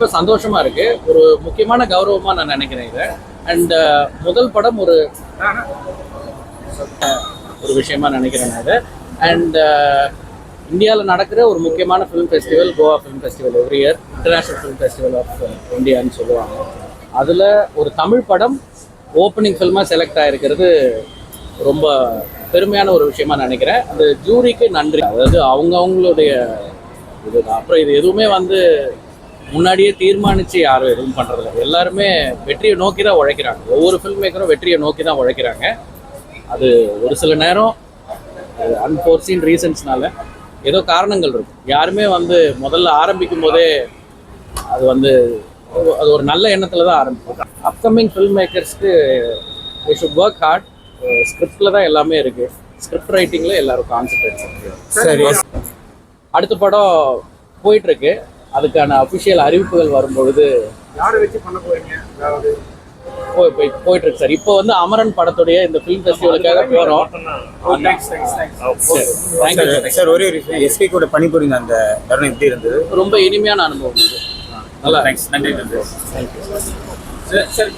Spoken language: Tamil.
ரொம்ப சந்தோஷமா இருக்கு. ஒரு முக்கியமான கௌரவமா நான் நினைக்கிறேன் இதை. அண்ட் uh, முதல் படம் ஒரு ஒரு விஷயமா நினைக்கிறேன் நான் இதை. அண்ட் uh, இந்தியாவில் நடக்கிற ஒரு முக்கியமான film festival Goa film festival every year international film festival of இந்தியான்னு சொல்லுவாங்க. அதில் ஒரு தமிழ் படம் ஓப்பனிங் ஃபில்மாக செலக்ட் ஆகிருக்கிறது ரொம்ப பெருமையான ஒரு விஷயமா நினைக்கிறேன். அந்த ஜூரிக்கு நன்றி. அதாவது அவங்க அவங்களுடைய இதுதான். அப்புறம் இது எதுவுமே வந்து முன்னாடியே தீர்மானிச்சு யாரும் எதுவும் பண்றதில்ல எல்லாருமே வெற்றியை நோக்கி தான் உழைக்கிறாங்க. ஒவ்வொரு ஃபில்ம் மேக்கரும் வெற்றியை நோக்கி தான் உழைக்கிறாங்க. அது ஒரு சில நேரம் அன்ஃபோர்சீன் ரீசன்ஸ்னால ஏதோ காரணங்கள் இருக்கும். யாருமே வந்து முதல்ல ஆரம்பிக்கும் போதே அது வந்து அது ஒரு நல்ல எண்ணத்துல தான் ஆரம்பிக்கும். அப்கமிங் ஃபில்ம் மேக்கர்ஸ்க்கு வி ஷுட் ஒர்க் ஹார்ட் ஸ்கிரிப்டில் தான் எல்லாமே இருக்கு. ஸ்கிரிப்ட் ரைட்டிங்ல எல்லாரும் கான்சென்ட்ரேட் சரி. அடுத்த படம் போயிட்டு இருக்கு. அதுக்கான அஃபிஷியல் அறிவிப்புகள் வரும்பொழுது யாரை வச்சு பண்ண போறீங்க? அதாவது போய் போய் போயிட்டு இருக்கு சார். இப்போ வந்து அமரன் படத்துடைய இந்த ஃபிலிம் ஃபெஸ்டிவலுக்காக போறோம். தேங்க்யூ சார் ஒரே எஸ்கே கூட பணிபுரிந்த அந்த தருணம் எப்படி இருந்தது? ரொம்ப இனிமையான அனுபவம் இது. நல்லா தேங்க்ஸ் நன்றி நன்றி. Thank you sir